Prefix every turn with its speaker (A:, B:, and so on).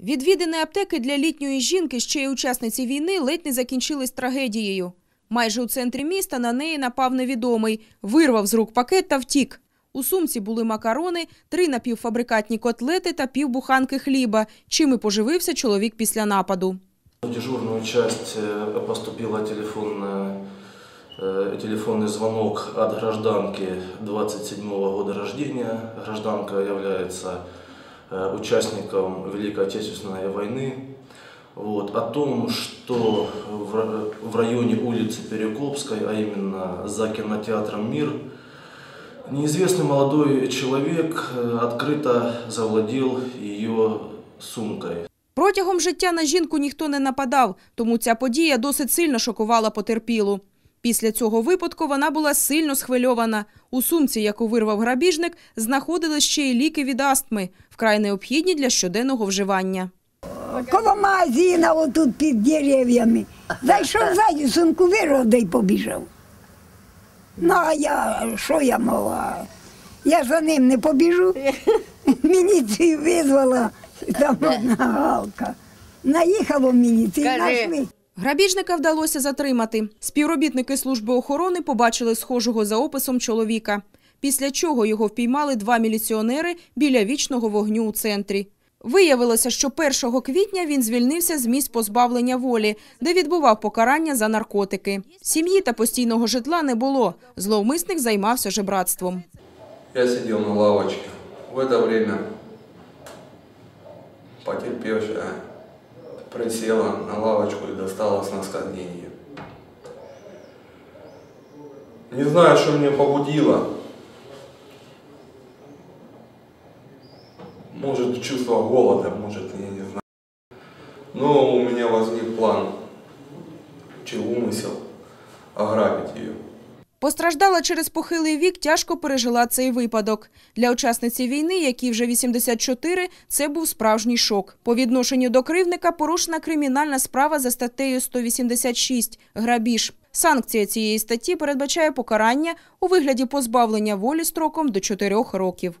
A: Відвідини аптеки для літньої жінки, ще й учасниці війни, ледь не закінчились трагедією. Майже у центрі міста на неї напав невідомий, вирвав з рук пакет та втік. У сумці були макарони, три напівфабрикатні котлети та півбуханки хліба, чим і поживився чоловік після нападу.
B: В дежурную часть э, поступила телефонная, э, телефонный звонок от гражданки 27 года рождения. Гражданка является э, участником Великой Отечественной войны. Вот, о том, что в ра- в районе улицы Перекопской, а именно за кинотеатром «Мир», неизвестный молодой человек э, открыто завладел ее сумкой.
A: Протягом життя на жінку ніхто не нападав, тому ця подія досить сильно шокувала потерпілу. Після цього випадку вона була сильно схвильована. У сумці, яку вирвав грабіжник, знаходились ще й ліки від астми, вкрай необхідні для щоденного вживання.
C: Коло магазина, отут під дерев'ями. Зайшов ззаді, сумку вирвав да й побіжав. Ну, а я, що я мала? Я за ним не побіжу. Міліцію визвала, там одна галка. Наїхало
D: Кажи.
C: знайшли.
A: Грабіжника вдалося затримати. Співробітники служби охорони побачили схожого за описом чоловіка. Після чого його впіймали два міліціонери біля вічного вогню у центрі. Виявилося, що 1 квітня він звільнився з місць позбавлення волі, де відбував покарання за наркотики. Сім'ї та постійного житла не було. Зловмисник займався жебратством.
E: Я сидел на лавочке. В это время потерпевшая присела на лавочку и достала с носка. Не знаю, что меня побудило. Может, чувство голода, может, я не знаю. Но у меня возник план, чи умысел, ограбить ее.
A: Постраждала через похилий вік, тяжко пережила цей випадок. Для учасниці війни, якій вже 84, це був справжній шок. По відношенню до кривника порушена кримінальна справа за статтею 186 – грабіж. Санкція цієї статті передбачає покарання у вигляді позбавлення волі строком до 4 років.